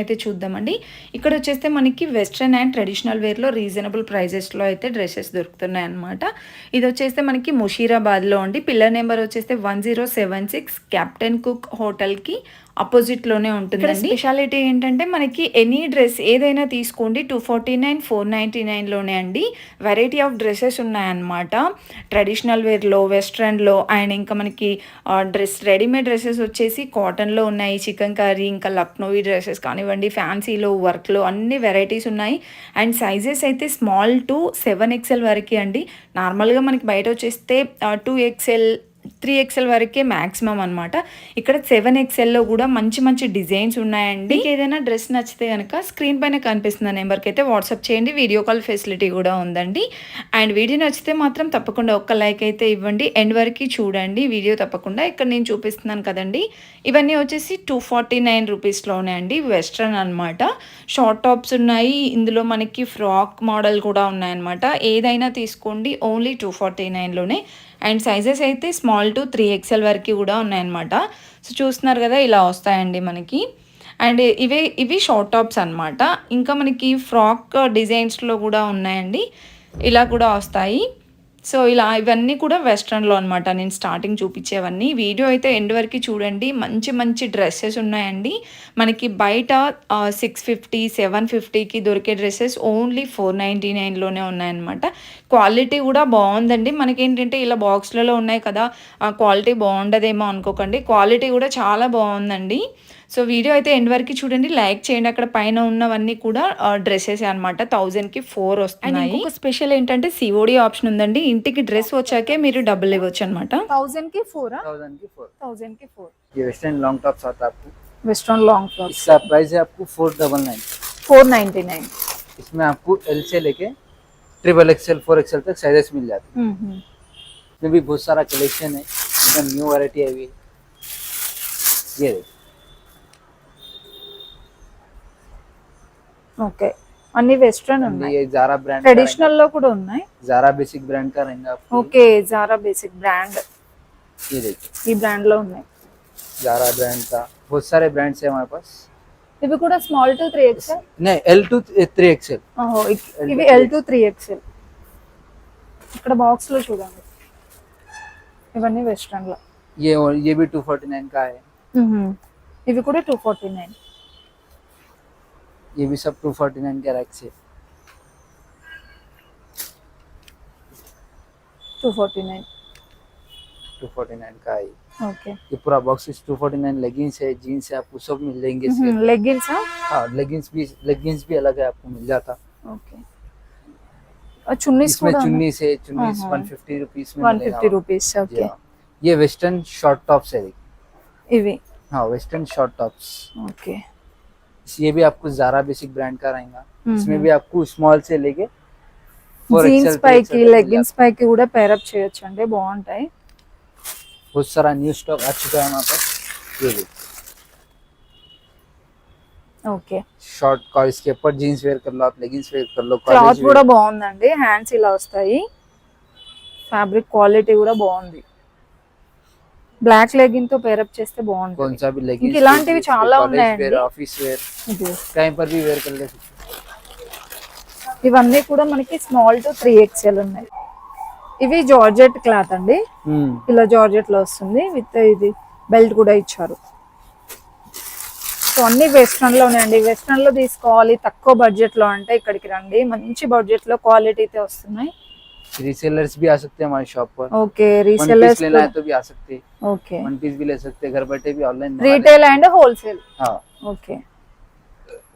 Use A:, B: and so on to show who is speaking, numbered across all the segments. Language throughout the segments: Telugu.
A: అయితే చూద్దామండి. ఇక్కడ వచ్చేస్తే మనకి వెస్ట్రన్ అండ్ ట్రెడిషనల్ వేర్లో రీజనబుల్ ప్రైజెస్లో అయితే డ్రెస్సెస్ దొరుకుతున్నాయి అనమాట ఇది వచ్చేస్తే మనకి ముషీరాబాద్లో ఉండి పిల్లర్ నెంబర్ వచ్చేస్తే one zero seven six captain cook హోటల్కి అపోజిట్లోనే ఉంటుందండి. స్పెషాలిటీ ఏంటంటే మనకి ఎనీ డ్రెస్ ఏదైనా తీసుకోండి. Two forty nine four ninety నైన్లోనే అండి. వెరైటీ ఆఫ్ డ్రెస్సెస్ ఉన్నాయన్నమాట. ట్రెడిషనల్ వేర్లో వెస్ట్రన్లో అండ్ ఇంకా మనకి డ్రెస్ రెడీమేడ్ డ్రెస్సెస్ వచ్చేసి కాటన్లో ఉన్నాయి. చికెన్ కర్రీ ఇంకా లక్నోవి డ్రెస్సెస్ కానివ్వండి ఫ్యాన్సీలో వర్క్లో అన్ని వెరైటీస్ ఉన్నాయి. అండ్ సైజెస్ అయితే స్మాల్ టు సెవెన్ ఎక్స్ఎల్ వరకు అండి. నార్మల్గా మనకి బయట వచ్చేస్తే టూ ఎక్స్ఎల్ త్రీ ఎక్స్ఎల్ వరకే మ్యాక్సిమం అనమాట ఇక్కడ సెవెన్ ఎక్స్ఎల్లో కూడా మంచి మంచి డిజైన్స్ ఉన్నాయండి. ఏదైనా డ్రెస్ నచ్చితే కనుక స్క్రీన్ పైన కనిపిస్తున్న నెంబర్కి అయితే వాట్సాప్ చేయండి. వీడియో కాల్ ఫెసిలిటీ కూడా ఉందండి. అండ్ వీడియో నచ్చితే మాత్రం తప్పకుండా ఒక్క లైక్ అయితే ఇవ్వండి. ఎండ్ వరకు చూడండి. వీడియో తప్పకుండా ఇక్కడ నేను చూపిస్తున్నాను కదండి. ఇవన్నీ వచ్చేసి టూ ఫార్టీ నైన్ రూపీస్లోనే అండి వెస్ట్రన్ అనమాట షార్ట్ టాప్స్ ఉన్నాయి. ఇందులో మనకి ఫ్రాక్ మోడల్ కూడా ఉన్నాయన్నమాట. ఏదైనా తీసుకోండి. ఓన్లీ టూ ఫార్టీ నైన్లోనే అండ్ సైజెస్ అయితే స్మాల్ టు త్రీ ఎక్స్ఎల్ వరకు కూడా ఉన్నాయన్నమాట. సో చూస్తున్నారు కదా ఇలా వస్తాయండి మనకి. అండ్ ఇవే ఇవి షార్ట్ టాప్స్ అనమాట ఇంకా మనకి ఫ్రాక్ డిజైన్స్లో కూడా ఉన్నాయండి. ఇలా కూడా వస్తాయి. సో ఇలా ఇవన్నీ కూడా వెస్ట్రన్లో అనమాట నేను స్టార్టింగ్ చూపించేవన్నీ. వీడియో అయితే ఎండ్ వరకు చూడండి. మంచి మంచి డ్రెస్సెస్ ఉన్నాయండి. మనకి బయట సిక్స్ ఫిఫ్టీ సెవెన్ ఫిఫ్టీకి దొరికే డ్రెస్సెస్ ఓన్లీ ఫోర్ నైంటీ నైన్లోనే ఉన్నాయన్నమాట. క్వాలిటీ కూడా బాగుందండి. మనకేంటంటే ఇలా బాక్స్లలో ఉన్నాయి కదా ఆ క్వాలిటీ బాగుండదేమో అనుకోకండి. క్వాలిటీ కూడా చాలా బాగుందండి. సో వీడియో అయితే ఎండ్ వరకు చూడండి లైక్ చేయండి అక్కడ పైన ఉన్నవన్నీ కూడా డ్రెస్సెస్ అనమాట థౌజండ్కి ఫోర్ వస్తున్నాయి ఇంకొక స్పెషల్ ఏంటంటే సిఓడి ఆప్షన్ ఉందండి ఇంటికి డ్రెస్ వచ్చాకే మీరు డబ్బులు ఇవ్వచ్చు అనమాట
B: థౌజండ్ కి ఫోర్
C: थाउजेंड की फोर
B: థౌజండ్ కి ఫోర్
C: ये वेस्टर्न लॉन्ग टॉप्स आता है आपको
B: వెస్ట్రన్ లాంగ్ ఫ్రాక్
C: इसका प्राइस है आपको four double nine
B: four ninety nine
C: इसमें आपको एल से लेके ट्रिपल एक्सएल फोर एक्सएल तक साइजेस मिल जाते हैं इसमें भी बहुत सारा कलेक्शन है एकदम न्यू वैरायटी आई हुई है ये देखो
B: ఓకే అన్ని వెస్ట్రన్ ఉన్నాయి
C: ये जारा ब्रांड
B: ట్రెడిషనల్ లో కూడా ఉన్నాయి
C: जारा बेसिक ब्रांड का रहेगा आपको
B: ఓకే జారా బేసిక్ బ్రాండ్
C: ये देखिए
B: ఈ బ్రాండ్ లో ఉన్నాయి
C: जारा ब्रांड का बहुत सारे ब्रांड्स है हमारे पास
B: ఇవి కూడా స్మాల్ టు త్రీ ఎక్స్ఎల్
C: नहीं एल टू थ्री एक्सएल
B: ఇవి ఎల్ టు త్రీ ఎక్స్ఎల్ ఇక్కడ బాక్స్ లో చూడండి ఇవన్నీ వెస్ట్రన్ లో
C: ये ये भी टू फोर्टी नाइन का है
B: ఇవి కూడా టూ ఫార్టీ నైన్
C: ये भी सब टू फोर्टी नाइन के रैक्स है।
B: Two forty nine
C: two forty nine का आई
B: ओके
C: ये पूरा box two forty nine leggings है जीन्स है आपको सब मिल जाएँगे लेगिंग्स
B: हम्म,
C: हाँ? हाँ लेगिंग्स भी लेगिंग्स भी अलग है आपको मिल जाता। ओके
B: और
C: चुन्नीस में चुन्नीस
B: है चुन्नीस
C: वन फिफ्टी रुपीज़ में
B: वन
C: फिफ्टी
B: रुपीज़
C: ओके ये वेस्टर्न शॉर्ट टॉप्स है ये
B: भी।
C: हाँ वेस्टर्न शॉर्ट टॉप्स
B: ओके
C: ये भी आपको जारा बेसिक ब्रांड का रहेगा इसमें
B: हम्म।
C: भी आपको स्मॉल से लेके 4XL,
B: జీన్స్
C: 3XL
B: పైకి
C: तक मिल
B: లెగ్గిన్స్ పైకి కూడా పేరప్ చేయొచ్చు అండి బాగుంటాయి
C: जाता। बहुत सारा न्यू स्टॉक आ चुका है हमारे पास ये देखिए
B: ఓకే
C: शॉर्ट का इसके ऊपर जीन्स वेयर कर लो आप लेगिंग्स वेयर कर लो
B: క్లాత్
C: कॉलेज
B: కూడా బాగుందండి హ్యాండ్స్ ఇలా వస్తాయి ఫ్యాబ్రిక్ క్వాలిటీ కూడా బాగుంది బ్లాక్ లెగిన్తో పేరప్ చేస్తే బాగుంటుంది. ఇలాంటివి చాలా ఉన్నాయండి.
C: ఆఫీస్ వేర్
B: ఇవన్నీ కూడా మనకి స్మాల్ టు త్రీ ఎక్స్ఎల్ ఉన్నాయి. ఇవి జార్జెట్ క్లాత్ అండి. ఇలా జార్జెట్లో వస్తుంది. విత్ ఇది బెల్ట్ కూడా ఇచ్చారు. సో అన్ని వెస్ట్రన్లోనే అండి. వెస్ట్రన్లో తీసుకోవాలి. తక్కువ బడ్జెట్లో అంటే ఇక్కడికి రండి. మంచి బడ్జెట్లో క్వాలిటీ అయితే వస్తున్నాయి.
C: रीसेलर्स भी आ सकते हैं हमारी शॉप पर
B: ఓకే
C: वन पीस
B: రీసెలర్స్
C: लेना है तो भी आ सकते हैं
B: ఓకే
C: वन पीस भी ले सकते हैं घर बैठे भी ऑनलाइन
B: రీటైల్ అండ్ హోల్సేల్
C: हाँ
B: ఓకే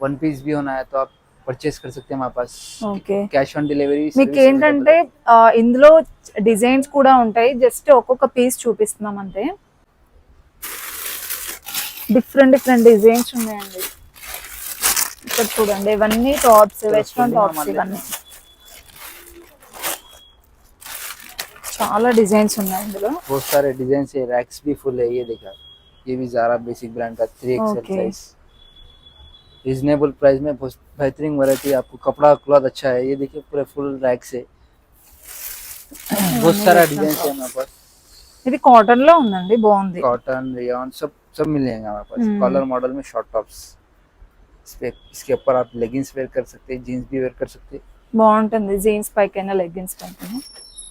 C: वन पीस भी होना है तो आप परचेज कर सकते हैं हमारे पास
B: ఓకే
C: कैश ऑन डिलीवरी
B: మీకు ఏంటంటే ఆ, ఇందులో డిజైన్స్ కూడా ఉంటాయి జస్ట్ ఒక్కొక్క పీస్ చూపిస్తున్నాం అంతే డిఫరెంట్ డిఫరెంట్ డిజైన్స్ ఉన్నాయండి ఇక్కడ చూడండి ఇవన్నీ టాప్స్ వెస్ట్రన్ టాప్స్ ఇవన్నీ చాలా డిజైన్స్ ఉన్నాయి ఇందులో
C: बहुत सारे डिजाइन है रैक्स भी फुल है ये देखा ये भी जारा बेसिक ब्रांड का three XL
B: Okay.
C: Size reasonable price में बहुत बेहतरीन वैरायटी आपको कपड़ा क्लॉथ अच्छा है ये देखिए पूरे फुल रैक से बहुत सारा डिजाइन है हमारे पास
B: ఇది కాటన్ లో ఉందండి బాగుంది
C: कॉटन रेयन सब सब मिल जाएंगे हमारे पास
B: हम्म।
C: कॉलर मॉडल में शॉर्ट टॉप्स इस पे इसके ऊपर आप लेगिंग्स वेयर कर सकते हैं जीन्स भी वेयर कर सकते हैं
B: బాగుంటుంది జీన్స్ పైకైనా లెగ్గిన్స్ పైకైనా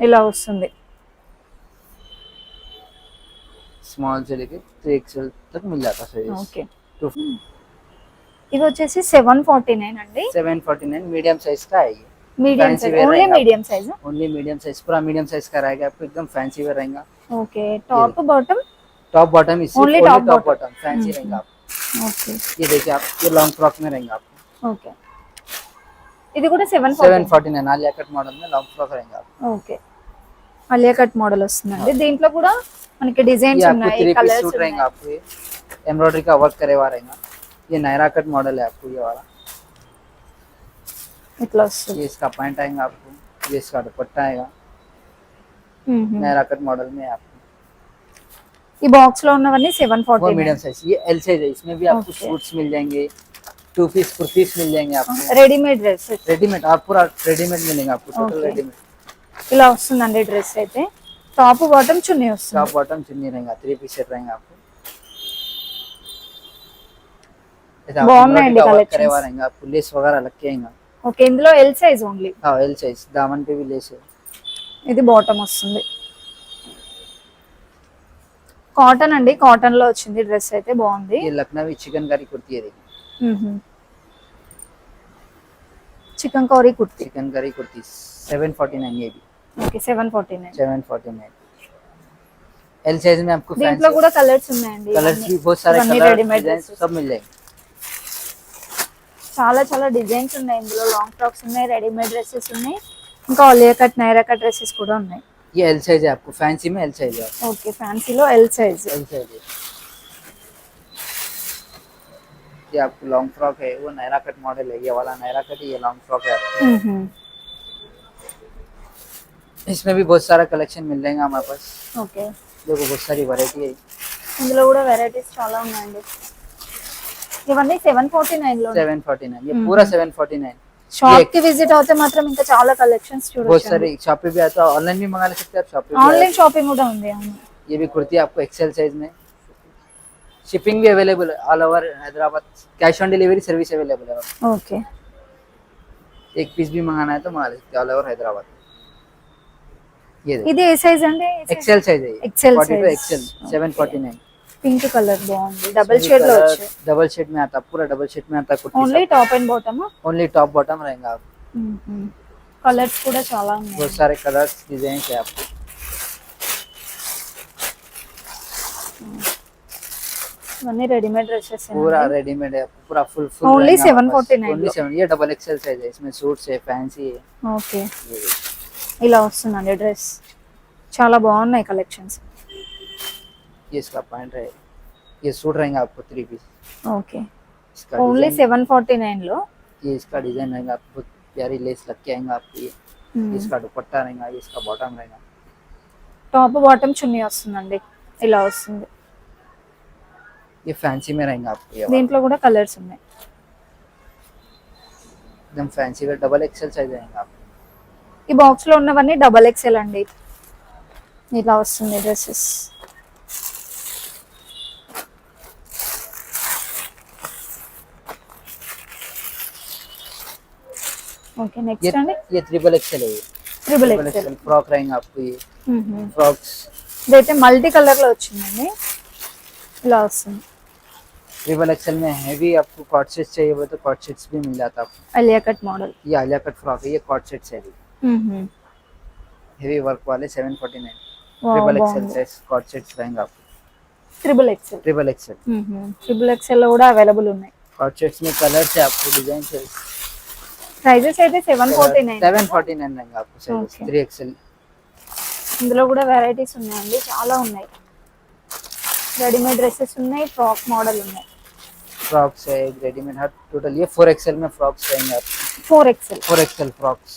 B: ఇలా వస్తుంది
C: स्मॉल से लेके थ्री एक्सएल तक मिल जाता है
B: ఓకే
C: टू
B: ఇది వచ్చేసి సెవెన్ ఫార్టీ నైన్ అండి
C: seven forty nine medium size का है ये
B: medium
C: Fancy
B: size
C: wear
B: only
C: रहेगा।
B: Medium size
C: only medium size पूरा मीडियम साइज का रहेगा आपको एकदम फैंसी वेयर रहेगा
B: okay top bottom
C: top bottom इससे
B: Only
C: only
B: top
C: top
B: bottom.
C: Bottom fancy
B: हम्म,
C: रहेगा आपको
B: ఓకే
C: ये देखिए आप ये लॉन्ग फ्रॉक में रहेगा आपको
B: ఓకే ఇది కూడా seven
C: seven forty nine Alia cut model में लॉन्ग फ्रॉक रहेगा आपको
B: ఓకే అలియా కట్ మోడల్ వస్తుందండి దీంట్లో కూడా మనకి డిజైన్స్
C: ये आपको
B: ఉన్నాయి
C: थ्री पीस
B: కలర్స్
C: सूट रहेगा आपको ये एम्ब्रॉयडरी का वर्क करे हुआ रहेगा ये नायरा कट मॉडल है आपको ये वाला
B: ఇట్లా వస్తుంది
C: ये इसका पैंट आएगा आपको ये इसका दुपट्टा आएगा
B: మ్మ్.
C: नायरा कट मॉडल में आपको
B: ఈ బాక్స్ లో ఉన్నవన్నీ సెవెన్
C: वो
B: ఫార్టీ
C: मीडियम साइज ये एल साइज है इसमें भी आपको
B: Okay.
C: सूट्स मिल जाएंगे टू पीस कुर्तीस मिल जाएंगे आपको
B: రెడీమేడ్ డ్రెస్
C: रेडीमेड और पूरा रेडीमेड मिलेगा आपको टोटल
B: Okay.
C: रेडीमेड
B: ఇలా వస్తుందండి డ్రెస్ అయితే. టాప్ బాటమ్ చున్నీ వస్తుంది.
C: టాప్ బాటమ్ చున్నీ రంగా త్రీ పీస్ రంగా.
B: బాగున్నాయండి
C: పులిస్ ఫుల్ లేస్
B: ఓకే ఇందులో
C: L size only L size Daman పివి లేస్.
B: ఇది బాటమ్ వస్తుంది. కాటన్ అండి కాటన్లో వచ్చింది డ్రెస్ అయితే బాగుంది.
C: లక్నవి
B: చికెన్ కర్రీ కుర్తి
C: అది. Chikankari kurti. Chikankari kurti seven forty
B: nine AB Okay seven
C: forty nine seven forty nine L size में आपको
B: దీంట్లో కూడా కలర్స్ ఉన్నాయండి
C: कलर्स
B: ఇవన్నీ.
C: भी बहुत सारे
B: ఇవన్నీ
C: कलर
B: రెడీమేడ్
C: डिजाइन सब मिल जाएंगे
B: చాలా చాలా డిజైన్స్ ఉన్నాయి ఇందులో లాంగ్ ఫ్రాక్స్ ఉన్నాయి రెడీమేడ్ డ్రెస్సెస్ ఉన్నాయి ఇంకా Alia cut Naira cut dresses కూడా ఉన్నాయి
C: ये एल साइज है आपको फैंसी में एल साइज है
B: okay ఫ్యాన్సీలో L size
C: L size है ये आपको लॉन्ग फ्रॉक है वो नायरा कट मॉडल है ये वाला नायरा कट ये लॉन्ग फ्रॉक है आपको। इसमें भी बहुत सारा कलेक्शन मिल जाएगा हमारे पास
B: ఓకే
C: देखो बहुत सारी वैरायटी है
B: ఇందులో కూడా వెరైటీస్ చాలా ఉన్నాయండి ఇవన్నీ సెవెన్ ఫార్టీ నైన్ లో
C: सेवन फोर्टी नाइन ये पूरा सेवन फोर्टी नाइन
B: షాప్ కి విజిట్ అవుతే మాత్రం ఇంకా చాలా కలెక్షన్స్
C: बहुत
B: చూడొచ్చు
C: सारे शॉप पे भी आता है ऑनलाइन भी मंगा ले सकते हैं आप शॉप पे भी
B: ఆన్లైన్ షాపింగ్ కూడా ఉంది అవును
C: ये भी कुर्ती आपको एक्सेल साइज में शिपिंग भी अवेलेबल है all over Hyderabad cash on delivery service available है
B: ఓకే
C: एक पीस भी मंगाना है तो मंगा ले सकते हैं ऑल ओवर हैदराबाद ये
B: ఇది ఏ సైజ్ అండి
C: एक्सेल साइज है
B: XL
C: forty two
B: size.
C: XL seven forty nine
B: pink colour బాగుంది డబుల్ షేడ్ లో వచ్చాయి
C: डबल शेड में आता है पूरा डबल शेड में आता है
B: only
C: kurti
B: top and bottom
C: only top bottom रहेगा आप
B: కలర్స్ కూడా చాలా ఉన్నాయి
C: बहुत सारे कलर्स डिजाइन है आपको
B: ఇవన్నీ రెడీమేడ్ డ్రెస్సెస్
C: पूरा रेडीमेड है पूरा full full
B: Only 749
C: only seven ये डबल एक्सेल साइज है इसमें सूट्स है फैंसी है
B: ఓకే
C: ये
B: ఇలా వస్తుందండి డ్రెస్ చాలా బాగున్నాయి కలెక్షన్స్
C: ये इसका पैंट है ये सूट रहेगा आपको थ्री पीस
B: ఓకే
C: इसका
B: only
C: design
B: seven forty nine లో
C: ये इसका डिजाइन रहेगा आपको बहुत प्यारी लेस लग के आएगा आपको ये
B: Hmm.
C: इसका दुपट्टा रहेगा ये इसका बॉटम रहेगा
B: టాప్ బాటమ్ చున్నీ వస్తుందండి ఇలా వస్తుంది
C: ये फैंसी में रहेगा आपको ये वाला।
B: దీంట్లో కూడా కలర్స్ ఉన్నాయి
C: एकदम फैंसी का डबल एक्सेल साइज रहेगा आपको
B: ఈ బాక్స్ లో ఉన్నవన్నీ డబల్ ఎక్స్ఎల్ అండి ఇలా వస్తుంది డ్రెస్సెస్ ఓకే
C: ये
B: నెక్స్ట్ అండి
C: ये ट्रिपल एक्सेल है ये
B: triple
C: triple
B: XL
C: XL frock रहेगा आपको ये फ्रॉक्स
B: ఇదైతే మల్టీ కలర్ లో వచ్చిందండి ఇలా వస్తుంది
C: ट्रिपल एक्सेल में हैवी आपको कॉट सेट्स चाहिए वो तो कॉट सेट्स भी मिल जाता है आपको
B: అలియా కట్ మోడల్
C: ये आलिया कट फ्रॉक है ये कॉट सेट्स है हेवी वर्क वाले seven forty nine triple XL size co-ord sets रहेंगे आपको
B: triple XL
C: triple XL
B: triple XL లో కూడా అవైలబుల్ ఉన్నాయి
C: कॉट सेट्स में कलर है आपको डिजाइन से
B: ప్రైజెస్ అయితే seven forty nine
C: seven forty nine रहेंगे आपको साइज
B: Okay.
C: थ्री एक्सेल
B: ఇందులో కూడా వెరైటీస్ ఉన్నాయండి చాలా ఉన్నాయి రెడీమేడ్ డ్రెస్సెస్ ఉన్నాయి ఫ్రాక్ మోడల్ ఉన్నాయి
C: फ्रॉक्स है एक रेडीमेड हर टोटल ये फोर एक्सएल में फ्रॉक्स रहेंगे आपको
B: four XL
C: four XL frocks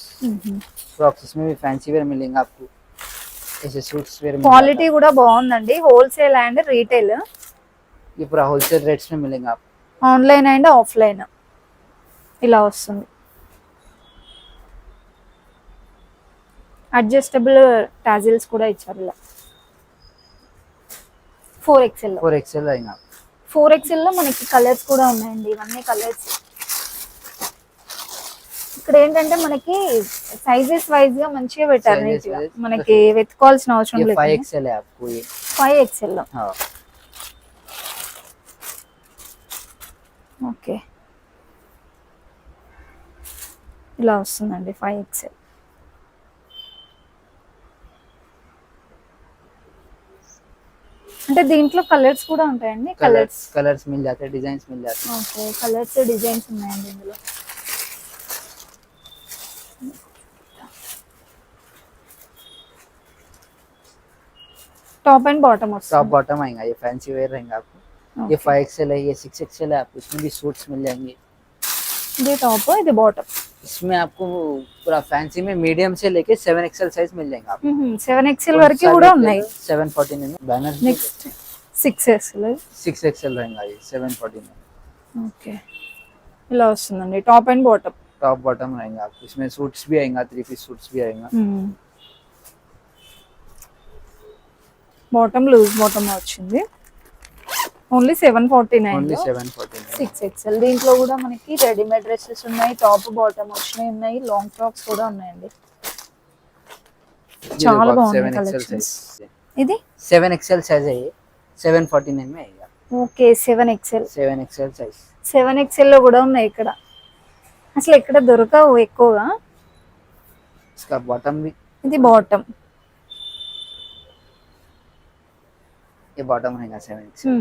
C: frocks इसमें भी फैंसी वेयर मिलेंगे आपको ऐसे सूट्स वेयर मिल
B: క్వాలిటీ కూడా బాగుందండి హోల్సేల్ అండ్ రీటైల్
C: जाता है। ये पूरा होलसेल रेट्स में मिलेंगे आपको
B: ఆన్లైన్ అండ్ ఆఫ్లైన్ ఇలా వస్తుంది అడ్జస్టబుల్ టాజిల్స్ కూడా ఇచ్చారు ఇలా ఫోర్ ఎక్స్ఎల్
C: फोर एक्सएल रहेंगे आपको
B: ఫోర్ ఎక్స్ఎల్లో మనకి కలర్స్ కూడా ఉన్నాయండి. ఇవన్నీ కలర్స్ ఇక్కడ ఏంటంటే మనకి సైజెస్ వైజ్గా మంచిగా పెట్టారు మనకి వెతుకోవాల్సిన అవసరం లేదు. Five XL five
C: XL
B: okay. ఇలా వస్తుందండి ఫైవ్ ఎక్స్ఎల్ అంటే దీంట్లో కలర్స్ కూడా ఉంటాయండి కలర్స్
C: कलर्स कलर्स मिल जाते हैं डिजाइन मिल जाते हैं
B: ఓకే కలర్స్ డిజైన్స్ ఉన్నాయండి ఇందులో టాప్ అండ్ బాటమ్
C: टॉप
B: వస్తుంది
C: बॉटम आएगा ये फैंसी वेयर रहेंगे आपको ये फाइव एक्सएल है ये सिक्स एक्सएल है आपको इसमें भी सूट्स मिल जाएंगे
B: ఇది టాప్ ఇది బాటమ్
C: इसमें आपको पूरा फैंसी में मीडियम से लेके सेवन एक्सएल साइज मिल जाएगा आपको
B: సెవెన్ ఎక్స్ఎల్ వరకు కూడా ఉన్నాయి
C: सेवन फोर्टी में banner
B: next six XL
C: six XL रहेगा ये सेवन फोर्टी में
B: ఓకే ఇలా వస్తుందండి top and bottom
C: top bottom रहेंगे आपको इसमें सूट्स भी आएगा थ्री पीस सूट्स भी आएगा
B: బాటమ్ లూజ్ బాటమ్ వచ్చింది Only seven forty nine
C: only seven forty में
B: సిక్స్ ఎక్స్ఎల్ దీంట్లో కూడా మనకి రెడీమేడ్ డ్రెస్సెస్ ఉన్నాయి టాప్ బాటమ్ వచ్చినాయి ఉన్నాయి లాంగ్ ఫ్రాక్స్ కూడా ఉన్నాయండి చాలా బాగున్నాయి
C: सेवन एक्सएल
B: collections.
C: साइज
B: ఇది
C: सेवन एक्सएल साइज है ये सेवन फोर्टी नाइन में आएगा
B: okay seven XL
C: seven XL size
B: seven XL లో కూడా ఉన్నాయి ఇక్కడ అసలు ఇక్కడ దొరకవు ఎక్కువగా
C: इसका बॉटम भी
B: ఇది బాటమ్
C: ये बॉटम रहेगा सेवन एक्सएल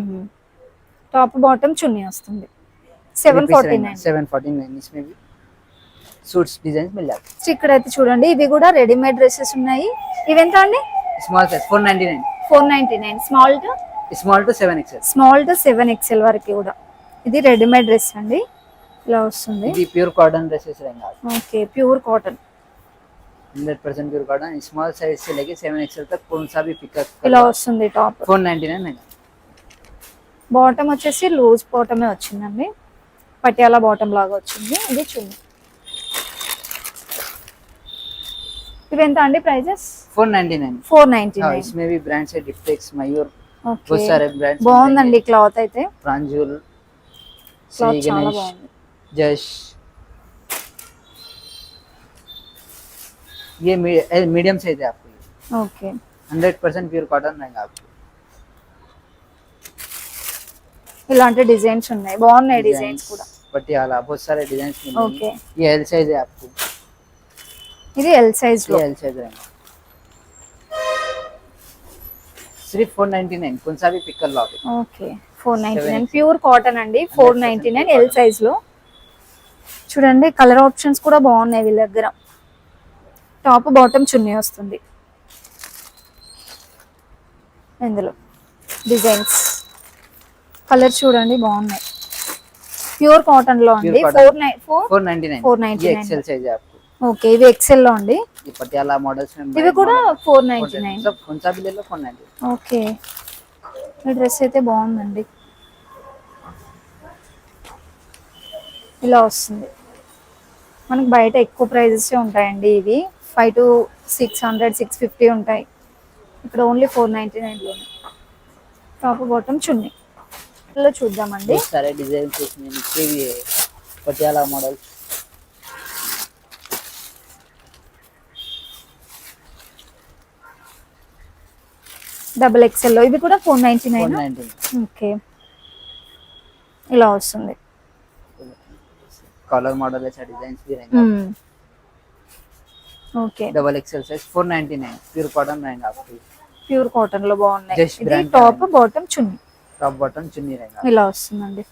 B: టాప్ బాటమ్ చున్నీ వస్తుంది seven forty nine
C: seven forty nine इसमें भी सूट्स डिजाइन मिल जाते
B: నెక్స్ట్ ఇక్కడ అయితే చూడండి ఇవి కూడా రెడీమేడ్ డ్రెస్సెస్ ఉన్నాయి ఇవి ఎంత అండి
C: हैं small size four ninety nine
B: four ninety nine small to
C: small to seven XL
B: small to seven XL వరకు కూడా ఇది రెడీమేడ్ డ్రెస్ అండి ఇలా వస్తుంది
C: ये प्योर कॉटन ड्रेसेस रहेंगे आपको
B: okay pure cotton
C: hundred percent pure cotton small size से लेके सेवन एक्सएल तक कौन सा भी पिकअप
B: ఇలా వస్తుంది టాప్
C: फोर नाइनटी नाइन रहेगा
B: బాటమ్ వచ్చేసి లూజ్ బాటమే వచ్చిందండి పటియాలా బాటమ్ లాగా వచ్చింది ఇది చున్నీ ఇవి ఎంత అండి prices
C: four ninety nine
B: four ninety
C: हाँ
B: నైన్
C: इसमें भी ब्रांड्स है डिप्टेक्स मयूर
B: ఓకే
C: बहुत सारे ब्रांड्स
B: బాగుందండి క్లాత్ అయితే
C: प्रांजुल
B: క్లాత్
C: श्री
B: చాలా
C: गणेश
B: బాగుంది
C: जश ये मीडियम साइज है आपको ये
B: okay
C: hundred percent pure cotton रहेगा आपको
B: ఇలాంటి డిజైన్స్ ఉన్నాయి బాగున్నాయి డిజైన్స్ కూడా
C: पटियाला बहुत सारे डिजाइन
B: ఓకే
C: ये एल साइज है आपको
B: ఇది ఎల్ సైజ్ లో
C: ये एल साइज रहेगा सिर्फ फोर नाइनटी नाइन कौन सा भी पिक कर लो आप
B: okay four ninety nine
C: 790.
B: Pure cotton అండి four ninety nine L size లో చూడండి కలర్ ఆప్షన్స్ కూడా బాగున్నాయి వీళ్ళ దగ్గర టాప్ బాటమ్ చున్నీ వస్తుంది ఇందులో డిజైన్స్ కలర్ చూడండి బాగున్నాయి. ప్యూర్ కాటన్లో అండి.
C: Four
B: nine.
C: Four ninety nine. Four ninety
B: okay ఇవి ఎక్సెల్లో అండి.
C: ఇప్పటి అలా మోడల్స్
B: ఇవి కూడా ఫోర్ నైన్టీ నైన్. ఓకే. ఈ డ్రెస్ అయితే బాగుందండి. ఇలా వస్తుంది. మనకి బయట ఎక్కువ ప్రైజెస్ ఉంటాయండి ఇవి. Five to six hundred six fifty ఉంటాయి. ఇక్కడ ఓన్లీ ఫోర్ నైంటీ నైన్లోనే. టాప్ బాటమ్ చున్నీ. లో చూద్దామండి.
C: సరే డిజైన్ చూసి నేను ఇచ్చేవి మోడల్
B: డబుల్ ఎక్స్ఎల్లో. ఇది కూడా ఫోర్
C: నైన్టీ
B: నైన్ ఓకే ఇలా వస్తుంది. Colour model
C: designs okay double XL size four ninety nine pure cotton
B: and pure కాటన్లో బాగున్నాయి. టాప్ బాటమ్ చున్నీ.
C: టాప్ బటన్
B: ఇలా వస్తుందండి.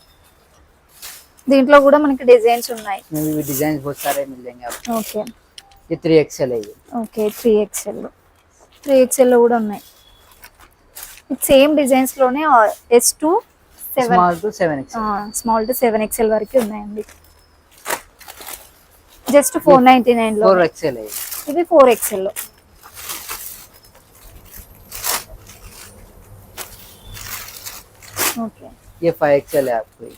B: దీంట్లో కూడా మనకి డిజైన్స్ ఉన్నాయి.
C: ఇవి డిజైన్స్ బహుత్
B: ఓకే.
C: ఇది త్రీ ఎక్స్ఎల్ అయ్యి
B: okay three XL. Three XL కూడా ఉన్నాయి. Same డిజైన్స్లోనే S to
C: small to seven XL.
B: Small to seven XL వరకు ఉన్నాయండి. జస్ట్ ఫోర్ నైన్టీ
C: నైన్లో ఎక్స్ఎల్
B: ఇది ఫోర్ ఎక్స్ఎల్. లో
C: ये फाइव एक्सएल है आपको ये।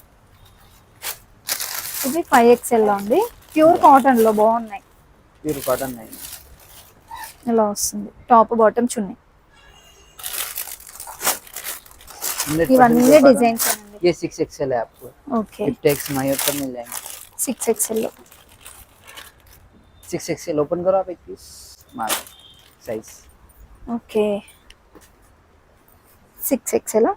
B: ఇది ఫైవ్ ఎక్స్ఎల్ లో ఉంది ప్యూర్ కాటన్ లో బాగున్నాయి
C: प्योर कॉटन नहीं
B: ఇలా వస్తుంది టాప్ బాటమ్ చున్నీ
C: 100%
B: ఇవన్నీ
C: pure cotton।
B: డిజైన్స్ అండి
C: ये सिक्स एक्सएल है आपको
B: ఓకే
C: टेक्स मायो पर मिल जाएंगे
B: సిక్స్ ఎక్స్ఎల్ లో
C: सिक्स एक्सएल ओपन करो आप एक पीस मारो size
B: okay six XL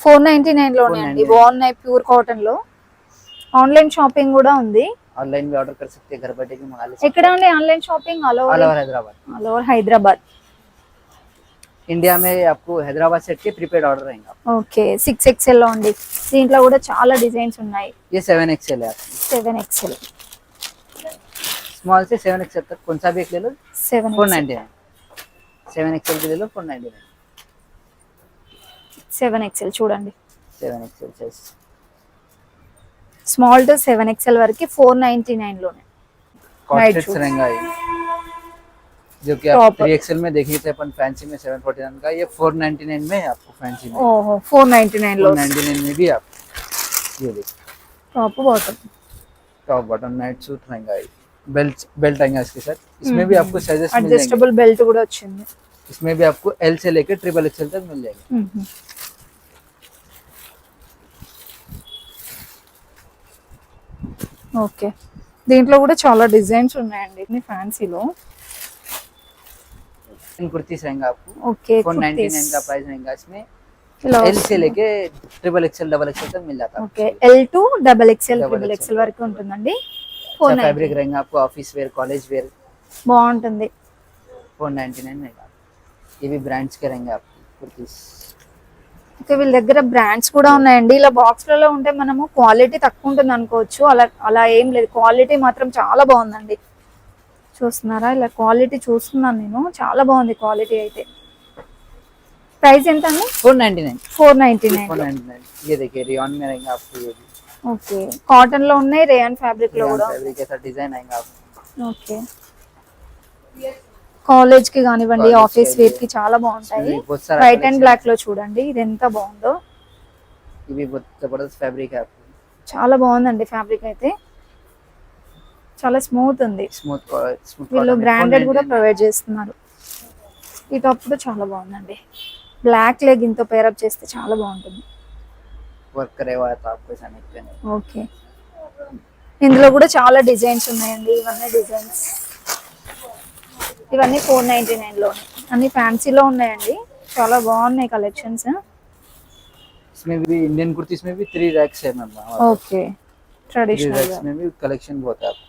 B: four ninety nine లోనే అండి
C: 499.
B: బాగున్నాయి ప్యూర్ కాటన్ లో ఆన్లైన్ షాపింగ్ కూడా ఉంది
C: ऑनलाइन भी ऑर्डर कर सकते हैं घर बैठे भी मंगा ले सकते
B: ఎక్కడ ఉంది online shopping all
C: all
B: over
C: over Hyderabad
B: all over Hyderabad
C: India में आपको हैदराबाद सेट के प्रीपेड ऑर्डर रहेंगे
B: ఓకే సిక్స్ ఎక్స్ఎల్ లో ఉంది దీంట్లో కూడా చాలా డిజైన్స్ ఉన్నాయి
C: ये सेवन एक्सएल है आपको
B: సెవెన్ ఎక్స్ఎల్
C: स्मॉल से सेवन एक्सएल तक कौन सा भी एक ले लो
B: seven
C: four ninety nine seven XL की ले लो four ninety nine
B: seven XL చూడండి
C: seven XL size
B: small to seven XL వరకు ఫోర్ నైన్టీ నైన్ లోనే Night
C: कॉस्टेड
B: shoes.
C: रहेगा ये जो कि
B: Top.
C: आप थ्री एक्सएल में देखे थे अपन फैंसी में सेवन फोर्टी नाइन का ये फोर नाइनटी नाइन में है आपको फैंसी में
B: ఓహో ఫోర్ నైన్టీ నైన్ లో
C: फोर नाइनटी नाइन में भी आप ये देखिए
B: top bottom
C: top bottom night suit रहेगा ये बेल्ट बेल्ट आएगा इसके साथ इसमें भी आपको साइजेस मिल जाएंगे
B: అడ్జస్టబుల్ బెల్ట్ కూడా వచ్చింది
C: इसमें भी आपको एल से लेकर ट्रिपल एक्सएल तक मिल जाएंगे
B: ఓకే దీంట్లో కూడా చాలా డిజైన్స్ ఉన్నాయండి ఇన్ని ఫ్యాన్సీలో
C: इन कुर्तीस रहेंगा आपको
B: ఓకే
C: फोर नाइनटी नाइन का प्राइस रहेगा इसमें
B: ఇలా
C: एल से लेके ट्रिपल एक्सएल डबल एक्सएल तक मिल जाता है
B: okay L to double XL
C: Double
B: triple
C: XL.
B: XL వరకు ఉంటుందండి ఫోర్
C: अच्छा फैब्रिक रहेगा आपको ऑफिस वेयर कॉलेज वेयर
B: బాగుంటుంది
C: फोर नाइनटी नाइन रहेगा ये भी ब्रांड्स के रहेंगे आपको कुर्तीस
B: ఓకే వీళ్ళ దగ్గర బ్రాండ్స్ కూడా ఉన్నాయండి. ఇలా బాక్స్లలో ఉంటే మనము క్వాలిటీ తక్కువ ఉంటుంది అనుకోవచ్చు. అలా అలా ఏం లేదు. క్వాలిటీ మాత్రం చాలా బాగుందండి. చూస్తున్నారా? ఇలా క్వాలిటీ చూస్తున్నాను నేను. చాలా బాగుంది క్వాలిటీ అయితే. ప్రైస్ ఎంత అండి
C: four ninety nine four ninety
B: nine okay. కాటన్లో ఉన్నాయి రేయన్ ఫ్యాబ్రిక్లో కూడా? Design okay. కాలేజ్కి కానివ్వండి ఆఫీస్ వేర్కి చాలా బాగుంటాయి. వైట్ అండ్ బ్లాక్లో చూడండి ఇది ఎంత బాగుందో.
C: ఇవి ఫ్యాబ్రిక్
B: చాలా బాగుందండి ఫ్యాబ్రిక్ అయితే. చాలా స్మూత్ ఉంది.
C: స్మూత్
B: వీళ్ళు బ్రాండెడ్ కూడా ప్రొవైడ్ చేస్తున్నారు. ఈ టాప్ కూడా చాలా బాగుందండి. బ్లాక్ లెగ్తో పేరప్ చేస్తే చాలా బాగుంటుంది.
C: వర్క్ కరేవా టాప్
B: ఓకే. ఇందులో కూడా చాలా డిజైన్స్ ఉన్నాయండి ఇవన్నీ డిజైన్స్. ఇవన్నీ ఫోర్ నైన్టీ నైన్లో అన్ని ఫ్యాన్సీలో ఉన్నాయండి చాలా బాగున్నాయి కలెక్షన్స్
C: इसमें भी इंडियन कुर्तीस में भी थ्री रैक्स है ma'am
B: okay
C: three
B: traditional
C: racks में भी कलेक्शन बहुत है आपको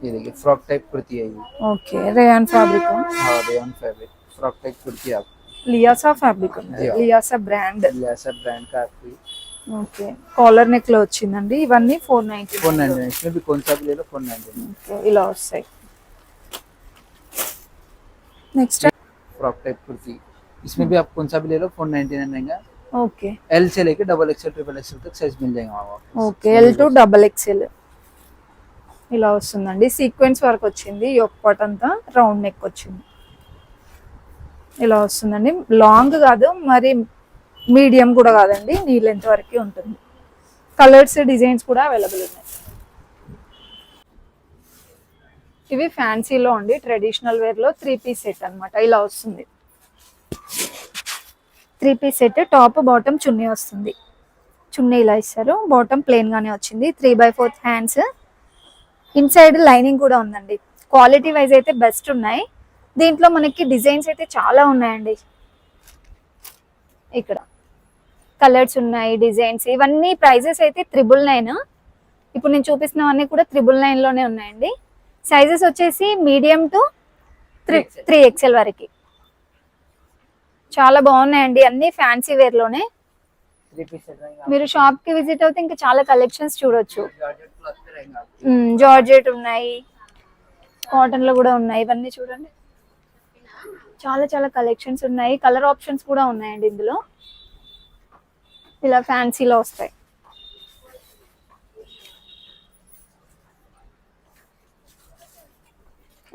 C: ये देखिए फ्रॉक टाइप कुर्ती है ये
B: ఓకే రేయాన్ ఫ్యాబ్రిక్
C: हाँ rayon fabric frock type kurti है आपको
B: లియాసా ఫ్యాబ్రిక్ ఉంది
C: Yeah.
B: లియాసా బ్రాండ్
C: ऐसा ब्रांड का आपको
B: ఓకే కాలర్ నెక్ లో వచ్చిందండి ఇవన్నీ ఫోర్ నైన్టీ
C: फोर नाइनटी इसमें भी कौन सा भी ले लो फोर नाइनटी
B: ఓకే ఇలా వస్తాయి నెక్స్ట్
C: फ्रॉक टाइप कुर्ती इसमें भी आप कौन सा भी ले लो फोर नाइनटी नाइन रहेगा
B: ఓకే
C: एल से लेके डबल एक्सएल ट्रिपल एक्सएल तक साइज मिल जाएगा वहाँ आपको
B: okay L to double XL ఇలా వస్తుందండి సీక్వెన్స్ వర్క్ వచ్చింది ఒక పాట్ అంతా రౌండ్ నెక్ వచ్చింది ఇలా వస్తుందండి లాంగ్ కాదు మరి మీడియం కూడా కాదండి నీ లెంత్ వరకే ఉంటుంది కలర్స్ డిజైన్స్ కూడా అవైలబుల్ ఉన్నాయి ఇవి ఫ్యాన్సీలో ఉండి ట్రెడిషనల్ వేర్లో త్రీ పీస్ సెట్ అన్నమాట. ఇలా వస్తుంది. Three piece set top bottom chunni వస్తుంది. చున్నీ ఇలా ఇస్తారు. బాటమ్ ప్లెయిన్గానే వచ్చింది. Three by fourth hands. Inside lining కూడా ఉందండి. క్వాలిటీ వైజ్ అయితే బెస్ట్ ఉన్నాయి. దీంట్లో మనకి డిజైన్స్ అయితే చాలా ఉన్నాయండి. ఇక్కడ కలర్స్ ఉన్నాయి డిజైన్స్. ఇవన్నీ ప్రైజెస్ అయితే త్రిబుల్ నైన్. ఇప్పుడు నేను చూపిస్తున్నవన్నీ కూడా త్రిబుల్ నైన్లోనే ఉన్నాయండి. సైజెస్ వచ్చేసి medium to
C: three
B: three XL వరకు. చాలా బాగున్నాయండి అన్ని ఫ్యాన్సీ
C: వేర్లోనే.
B: మీరు షాప్కి విజిట్ అవుతే ఇంకా చాలా కలెక్షన్స్ చూడొచ్చు. జార్జెట్ ఉన్నాయి కాటన్లో కూడా ఉన్నాయి ఇవన్నీ చూడండి. చాలా చాలా కలెక్షన్స్ ఉన్నాయి. కలర్ ఆప్షన్స్ కూడా ఉన్నాయండి ఇందులో. ఇలా ఫ్యాన్సీలో వస్తాయి.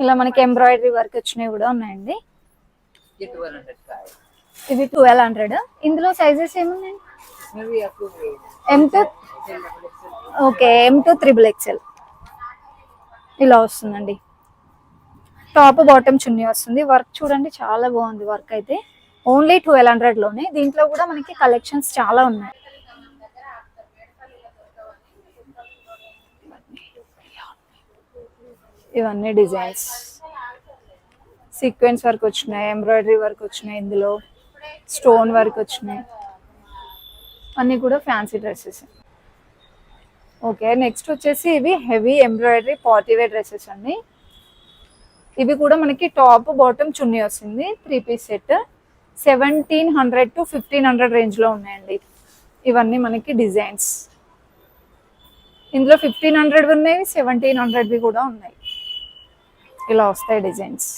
B: ఇలా మనకి ఎంబ్రాయిడరీ వర్క్ వచ్చినవి కూడా ఉన్నాయండి. ఇది ట్వెల్వ్ హండ్రెడ్ ఇందులో సైజెస్
C: ఏమున్నాయండి M to
B: okay M
C: to triple XL
B: ఇలా వస్తుందండి. టాప్ బాటమ్ చున్నీ వస్తుంది. వర్క్ చూడండి చాలా బాగుంది వర్క్ అయితే. ఓన్లీ ట్వెల్వ్ హండ్రెడ్లోనే దీంట్లో కూడా మనకి కలెక్షన్స్ చాలా ఉన్నాయి. ఇవన్నీ డిజైన్స్. సీక్వెన్స్ వర్క్ వచ్చినాయి ఎంబ్రాయిడరీ వర్క్ వచ్చినాయి ఇందులో స్టోన్ వర్క్ వచ్చినాయి. అన్నీ కూడా ఫ్యాన్సీ డ్రెస్సెస్. ఓకే నెక్స్ట్ వచ్చేసి ఇవి హెవీ ఎంబ్రాయిడరీ పార్టీవే డ్రెస్సెస్ అండి. ఇవి కూడా మనకి టాప్ బాటమ్ చున్నీ వస్తుంది three piece set. Seventeen hundred to fifteen hundred రేంజ్లో ఉన్నాయండి. ఇవన్నీ మనకి డిజైన్స్. ఇందులో ఫిఫ్టీన్ హండ్రెడ్ ఉన్నాయి సెవెంటీన్ హండ్రెడ్వి కూడా ఉన్నాయి. ఇలా వస్తాయి డిజైన్స్.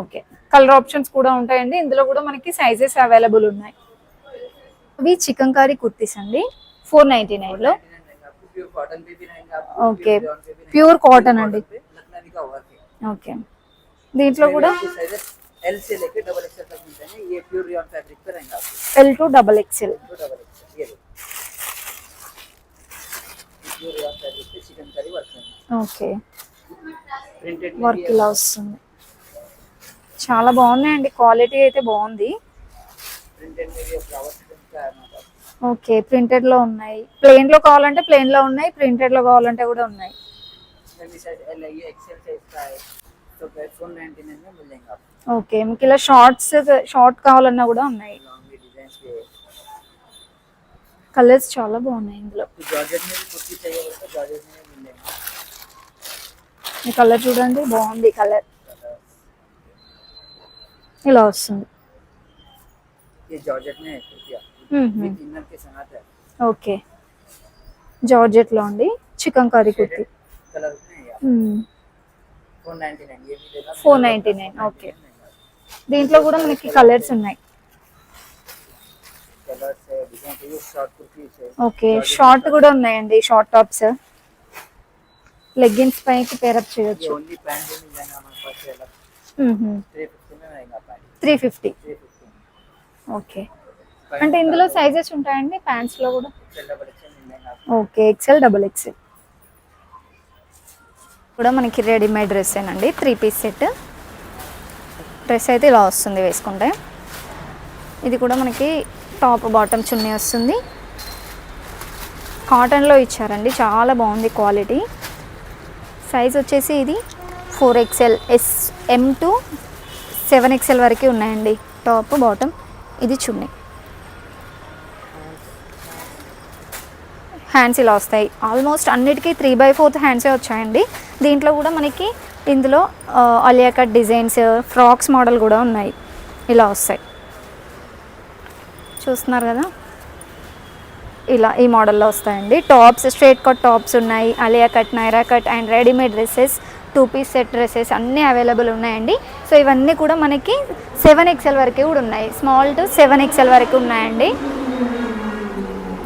B: ఓకే. కలర్ ఆప్షన్స్ కూడా ఉంటాయండి. ఇందులో కూడా మనకి సైజెస్ అవైలబుల్ ఉన్నాయి. అవి చికెన్ కర్రీ కుర్తీస్ అండి. ఫోర్ నైన్టీ నైన్లో. ఓకే. ప్యూర్ కాటన్ అండి. ఓకే. దీంట్లో కూడా
C: L to double XL
B: work
C: okay.
B: Work ఇలా వస్తుంది. చాలా బాగున్నాయండి. క్వాలిటీ అయితే బాగుంది. ఓకే ప్రింటెడ్లో ఉన్నాయి. ప్లేన్లో కావాలంటే ప్లేన్లో ఉన్నాయి. ప్రింటెడ్లో కావాలంటే కూడా ఉన్నాయి. ఓకే మీకు ఇలా షార్ట్స్ షార్ట్ కావాలన్నా కూడా ఉన్నాయి. కలర్స్ చాలా బాగున్నాయి ఇందులో. ఈ కలర్ చూడండి బాగుంది కలర్. ఇలా వస్తుంది. ఓకే జార్జెట్లో అండి
C: chikankari kurti. Four ninety
B: nine okay. దీంట్లో కూడా మనకి కలర్స్ ఉన్నాయి. ఓకే షార్ట్ కూడా ఉన్నాయండి షార్ట్ టాప్స్. లెగ్గిన్స్ పైకి పేరప్ చేయొచ్చు.
C: Three fifty.
B: ఓకే. అంటే ఇందులో సైజెస్ ఉంటాయండి ప్యాంట్స్లో కూడా? ఓకే ఎక్స్ఎల్ డబుల్ ఎక్స్ఎల్ కూడా మనకి రెడీమేడ్ డ్రెస్ ఏనండి త్రీ పీస్ సెట్ డ్రెస్ అయితే ఇలా వస్తుంది వేసుకుంటే. ఇది కూడా మనకి టాప్ బాటమ్ చున్నీ వస్తుంది. కాటన్లో ఇచ్చారండి. చాలా బాగుంది క్వాలిటీ. సైజ్ వచ్చేసి ఇది four XL S M to seven XL వరకు ఉన్నాయండి. టాప్ బాటమ్ ఇది చున్నీ. హ్యాండ్స్ ఇలా వస్తాయి. ఆల్మోస్ట్ అన్నిటికీ త్రీ బై ఫోర్త్ హ్యాండ్సే వచ్చాయండి. దీంట్లో కూడా మనకి ఇందులో Alia cut Alia cut designs frocks model కూడా ఉన్నాయి. ఇలా వస్తాయి. చూస్తున్నారు కదా? ఇలా ఈ మోడల్లో వస్తాయండి. టాప్స్ స్ట్రేట్ కట్ టాప్స్ ఉన్నాయి. Alia cut Naira cut and readymade dresses two piece set dresses అన్నీ అవైలబుల్ ఉన్నాయండి. సో ఇవన్నీ కూడా మనకి సెవెన్ ఎక్స్ఎల్ వరకు కూడా ఉన్నాయి. స్మాల్ టు సెవెన్ ఎక్స్ఎల్ వరకు ఉన్నాయండి.